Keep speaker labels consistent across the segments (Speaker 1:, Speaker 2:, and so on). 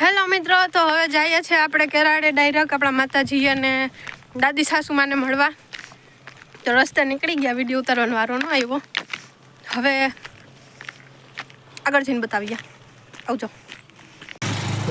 Speaker 1: Hello મિત્રો તો હવે જઈએ છીએ આપણે કેરાડે ડાયરેક્ટ આપણા માતાજી અને દાદી સાસુમાને મળવા. તો રસ્તે નીકળી ગયા વીડિયો ઉતારવાનો વારો ન આવ્યો. હવે આગળ જઈને બતાવીએ. આવજો.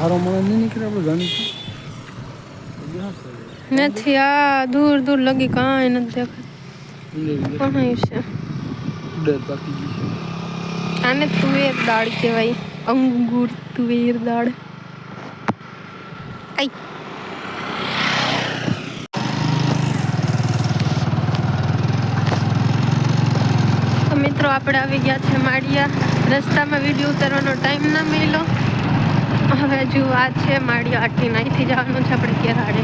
Speaker 2: હારો મળે નહીં નીકળે આપણે જાણી
Speaker 1: નથી આ દૂર દૂર લગી કાંઈ નથી દેખાય કાંઈ છે?
Speaker 2: ડર બાકી
Speaker 1: આને તુવેર દાળ કહેવાય અંગુર તુવેર દાળ. તો મિત્રો, આપણે આવી ગયા છે માળિયા. રસ્તામાં વીડિયો ઉતારવાનો ટાઈમ ના મળ્યો. હવે હજુ આ છે માળિયા આટલી અહીંથી જવાનું છે આપણે કેરાડે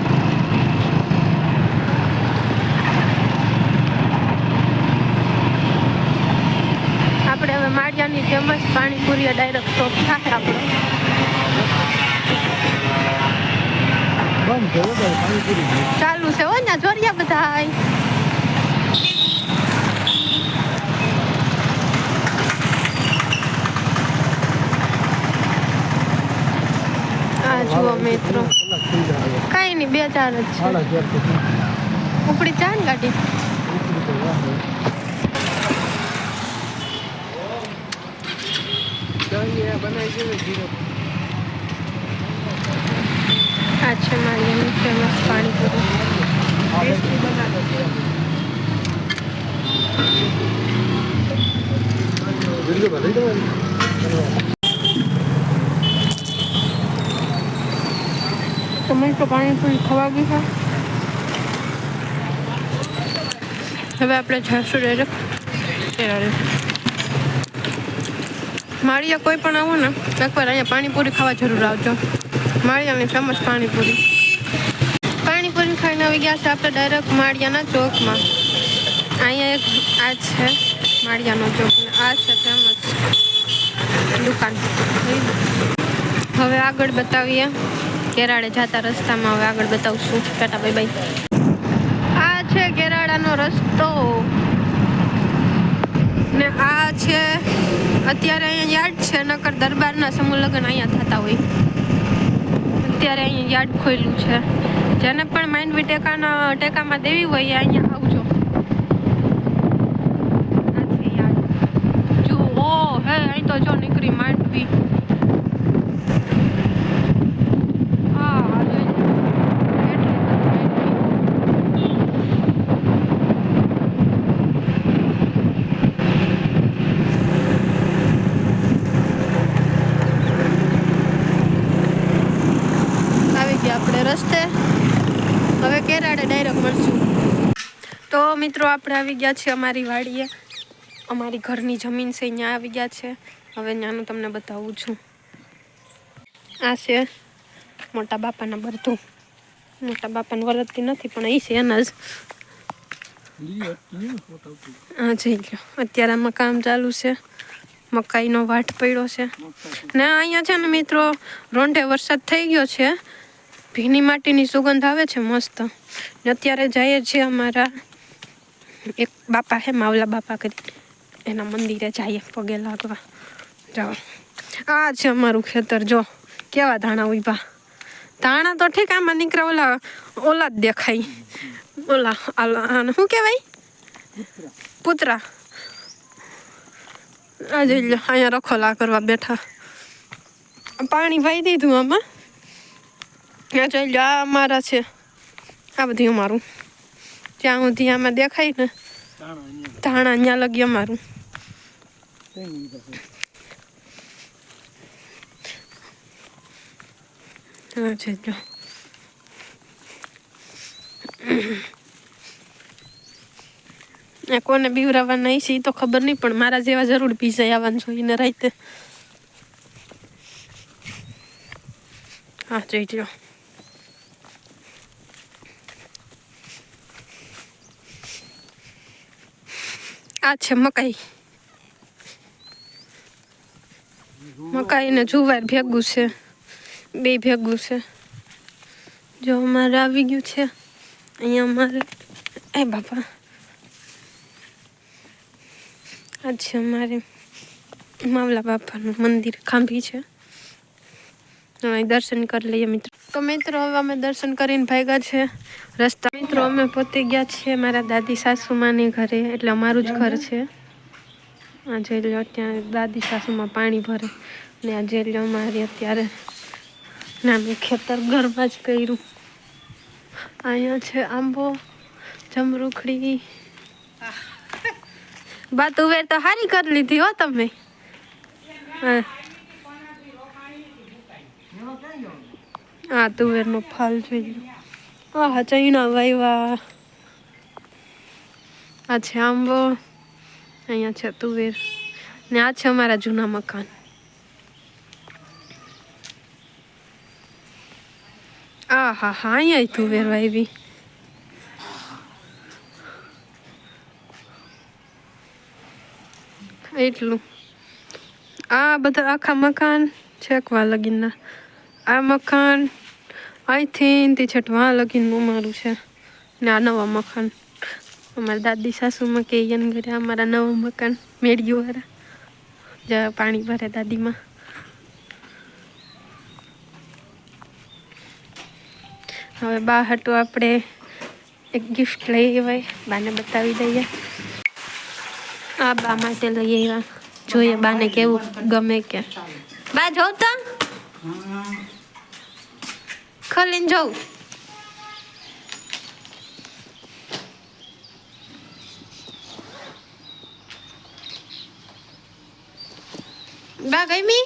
Speaker 1: આપણે હવે માળિયાની ફેમસ પાણીપુરી ડાયરેક્ટ સ્ટોપ થાય આપણો
Speaker 2: બંધ થયો તો પાણીપુરી ગઈ.
Speaker 1: ચાલુ છે હો ને જોરિયા બધા જુઓ મિત્રો.
Speaker 2: થઈ
Speaker 1: નહીં, બે ચાર જ ઉપડી ચા ને ગાડી.
Speaker 2: ઉપરી તો વાહ હોય.
Speaker 1: આ છે મારી ફેમસ તમે તો પાણીપુરી ખવા ગઈ છે. હવે આપણે જઈશું ડાયરેક્ટ માળિયા કોઈ પણ આવો ને, એકવાર અહીંયા પાણીપુરી ખાવા જરૂર આવજો. માળિયાની ફેમસ પાણીપુરી. આવી ગયા છે આપણે ડાયરેક્ટ માળિયાના ચોકમાં. અહીંયા એક આ છે માળિયાનો ચોક. આ છે ફેમસ દુકાન. હવે આગળ બતાવીએ. કેરાળે જતા રસ્તામાં હવે આગળ બતાવશું. ટાટા બાય બાય આ છે કેરાળાનો રસ્તો. ને આ છે, અત્યારે અહીંયા યાર્ડ છે, નકર દરબારના સમૂહ લગ્ન અહીંયા થતા હોય. અત્યારે અહીંયા યાર્ડ ખોલ્યું છે. જેને પણ માંડવી ટેકાના, ટેકામાં દેવી હોય અહીંયા આવજો. જો, ઓ, હે, અહીં તો જો નીકળી માંડવી આપણે રસ્તે. કેરાડે ડાયરેક્ટ મળશું તો મિત્રો, આપણે આવી ગયા છે અમારી વાડીએ. અમારી ઘરની જમીન છે, અહીંયા આવી ગયા છે. હવે ત્યાંનું તમને બતાવું છું. આ છે મોટા બાપાના બરતું મોટા બાપાને વરતતી નથી, પણ એ છે એના જ. આ જઈ ગયો અત્યારે આમાં કામ ચાલુ છે. મકાઈનો વાટ પડ્યો છે. ને અહીંયા છે ને મિત્રો, રોંઢે વરસાદ થઈ ગયો છે. ભીની માટીની સુગંધ આવે છે મસ્ત. ને અત્યારે જઈએ છીએ અમારા એક બાપા હે, માવલા બાપા કરી. એના મંદિરે જઈએ, પગે લાગવા. જાઓ. આ છે અમારું ખેતર, જો. કેવા ધાણા ઊભા ધાણા તો ઠીક, આમાં નીકળે ઓલા ઓલા જ દેખાય. ઓલા આને શું કહેવાય? પુતરા. આ જોઈ લો અહીંયા રખોલા કરવા બેઠા. પાણી ભાઈ દીધું આમાં. જોઈ લો આ અમારા છે. આ બધું અમારું. જ્યાં સુધી આમાં દેખાય ને ધાણા અહીંયા લગી અમારું. હા છે જો કોને બીવરાવાના છે એ તો ખબર નહીં, પણ મારા જેવા જરૂર પીસાઈ આવવાનું જોઈને રાતે. હા જોઈ લો આ છે મકાઈ. મકાઈ ને જુવાર ભેગું છે. બે ભેગું છે. જો અમારે આવી ગયું છે. અહીંયા અમારે એ બાપા. આ અમારે માવલા બાપાનું મંદિર ખાંભી છે. દર્શન કરી લઈએ મિત્રો. તો મિત્રો હવે અમે દર્શન કરીને ભાગ્યા છે રસ્તા. મિત્રો અમે પોતે ગયા છીએ મારા દાદી સાસુમાની ઘરે એટલે અમારું જ ઘર છે. આ જઈ લો ત્યાં દાદી સાસુમાં પાણી ભરે. ને આ જઈ લો અમારી અત્યારે ના મેં ખેતર ઘરમાં જ કર્યું. અહીંયા છે આંબો જમરૂખડી. બાત ઉવેર તો હારી કરી લીધી હો તમે. હા. આ તુવેરનો ફાલ જોઈ લો આ ચૈણા વાયવા. આ છે આંબો. અહીંયા છે તુવેર. ને આ છે અમારા જૂના મકાન. આ હા હા અહીંયા તુવેર વાવી એટલું. આ બધા આખા મકાન છેકવા લગીનના આ મકાન. અહીંથી તે છઠવા લગીનનું મારું છે. ને આ નવા મકાન. અમારા દાદી સાસુમાં કે યન ઘરે અમારા નવા મકાન મેળ્યું વાળા જ્યાં પાણી ભરે દાદીમાં. હવે બા હાટું આપણે એક ગિફ્ટ લઈ આવ્યા બાને બતાવી દઈએ. આ બા માટે લઈ આવ્યા જોઈએ બાને કેવું ગમે કે. બા જોઉં તો. ખોલીને જોઉં બા ગમી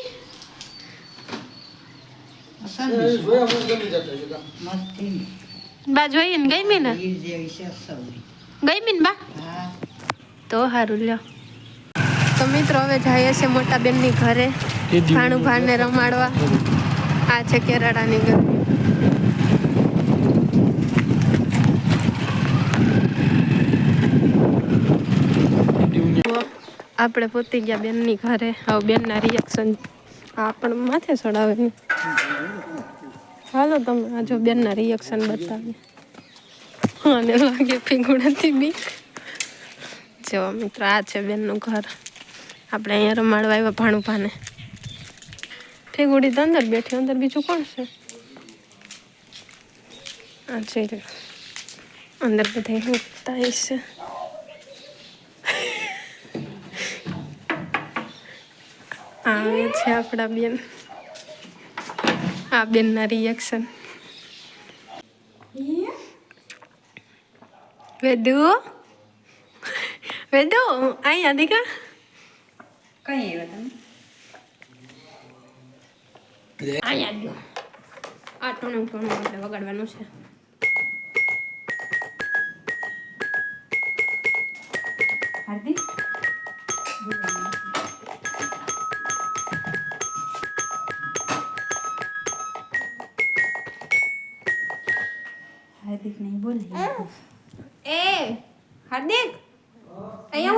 Speaker 1: બા જોઈએ ને ગમી ને ગમી ને બા તો સારું લ્યો. તો મિત્રો હવે જઈએ છે મોટા બેનની ઘરે. ભાણું ભાણને રમાડવા. આ છે કેરાડાની ગરમી તો આપણે પોતી ગયા બેનની ઘરે. હવે બેનના રિએક્શન આપણ પણ માથે ચડાવે હાલો તમે આ જો બેનના રિએક્શન બતાવીએ. અને લાગે ફીગુડાથી બીક. જો મિત્રો, આ છે બેનનું ઘર. આપણે અહીંયા રમાડવા આવ્યા ભાણું ફીગુડી તો અંદર બેઠી, અંદર બીજું કોણ છે? આ રહ્યો. અંદર બધા હોતા છે આવે છે આપણા બેન. આ બેનના રિએક્શન વેદુ? વેદુ અહીંયા દીકા
Speaker 3: કઈ આવ્યા તમે?
Speaker 1: અહીંયા આ ટોણું ટોણું આપણે વગાડવાનું છે.
Speaker 3: હાર્દિક નહીં બોલે
Speaker 1: એ હાર્દિક? અહીંયા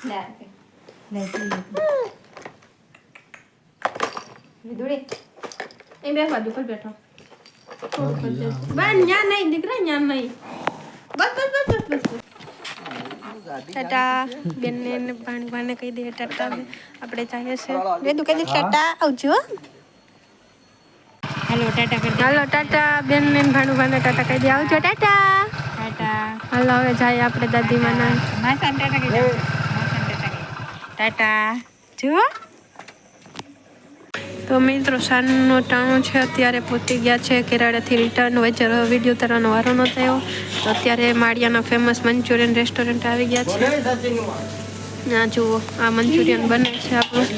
Speaker 3: લે લે
Speaker 1: વિદુડી એ બે પર બેઠો. બા ન્યા નહીં દીકરા ન્યા નહીં. બસ બસ બસ બસ બસ બસ. ટાટા. બેનને ને પાણી પાણી કહી દે ટાટા. આપણે ચાહીએ છે. તું કહી દે ટાટા. આવજો
Speaker 3: હાલો ટાટા કરી
Speaker 1: હાલો ટાટા. બેન ને ભાણું ભાને ટાટા કહી દે. આવજો ટાટા.
Speaker 3: ટાટા.
Speaker 1: હાલો હવે જાય આપણે દાદીમાના.
Speaker 3: માસાને ટાટા કહી ટાટા કહી ટાટા. જો
Speaker 1: તો મિત્રો, સાંજનો ટાણો છે. અત્યારે પહોંચી ગયા છે કેરાળાથી રિટર્ન વચ્ચે વીડિયો તરવાનો વારો ન થયો, તો અત્યારે માળિયાના ફેમસ મંચુરિયન રેસ્ટોરન્ટ આવી ગયા છે. ના જુઓ, આ મંચુરિયન બને છે આપણું.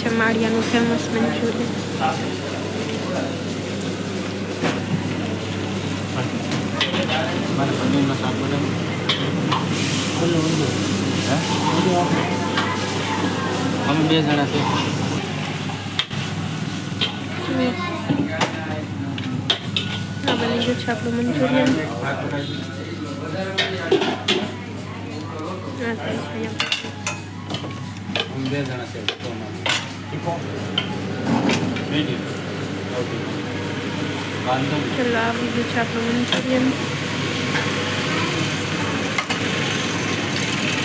Speaker 1: છે માળિયાનું ફેમસ મંચુરિયન.
Speaker 4: અમે બે જણા છે.
Speaker 1: બની ગયું છે આપણું મંચુરિયન.
Speaker 4: બે જણા છે. તો
Speaker 1: ચલો આવી ગયું છે આપણું મંચુરિયન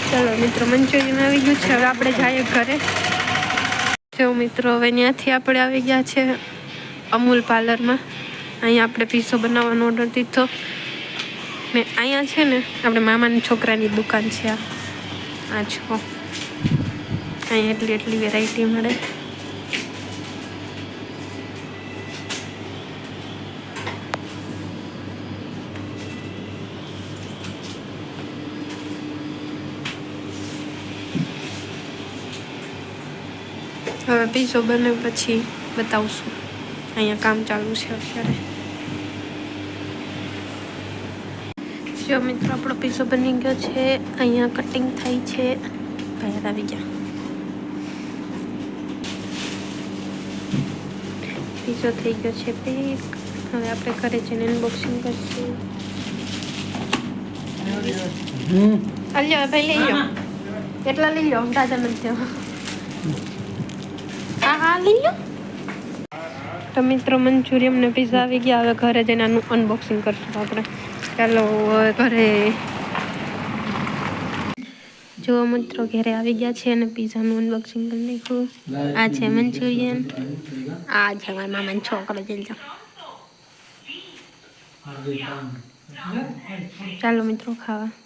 Speaker 1: ચલો મિત્રો મંચુરિયન આવી ગયું છે હવે આપણે જઈએ ઘરે જો મિત્રો હવે ત્યાંથી આપણે આવી ગયા છે અમૂલ પાર્લરમાં અહીંયા આપણે પીઝો બનાવવાનો ઓર્ડર દીધો ને અહીંયા છે ને આપણે મામાની છોકરાની દુકાન છે આ આ છો અહીંયા એટલી એટલી વેરાયટી મળે. હવે પીઝો બને પછી બતાવશું. અહીંયા કામ ચાલુ છે અત્યારે. જો મિત્રો, આપણો પીઝો બની ગયો છે. અહીંયા કટિંગ થાય છે. બહાર આવી ગયા. પીઝો થઈ ગયો છે પેક હવે આપણે ઘરે જઈને અનબોક્સિંગ કરશું. અલ્યો ભાઈ લઈ લો કેટલા લઈ લો દાદા નથી હા હા લઈ લો તો મિત્રો મંચુરિયમ ને પીઝા આવી ગયા. હવે ઘરે જઈને આનું અનબોક્સિંગ કરશું આપણે. ચાલો હવે ઘરે જો મિત્રો, ઘરે આવી ગયા છે અને પીઝાનું અનબોક્સિંગ કરી નાખ્યું. આ છે મંચુરિયન. આ છે મારા મામાનો છોકરો જઈ ચાલો મિત્રો, ખાવા.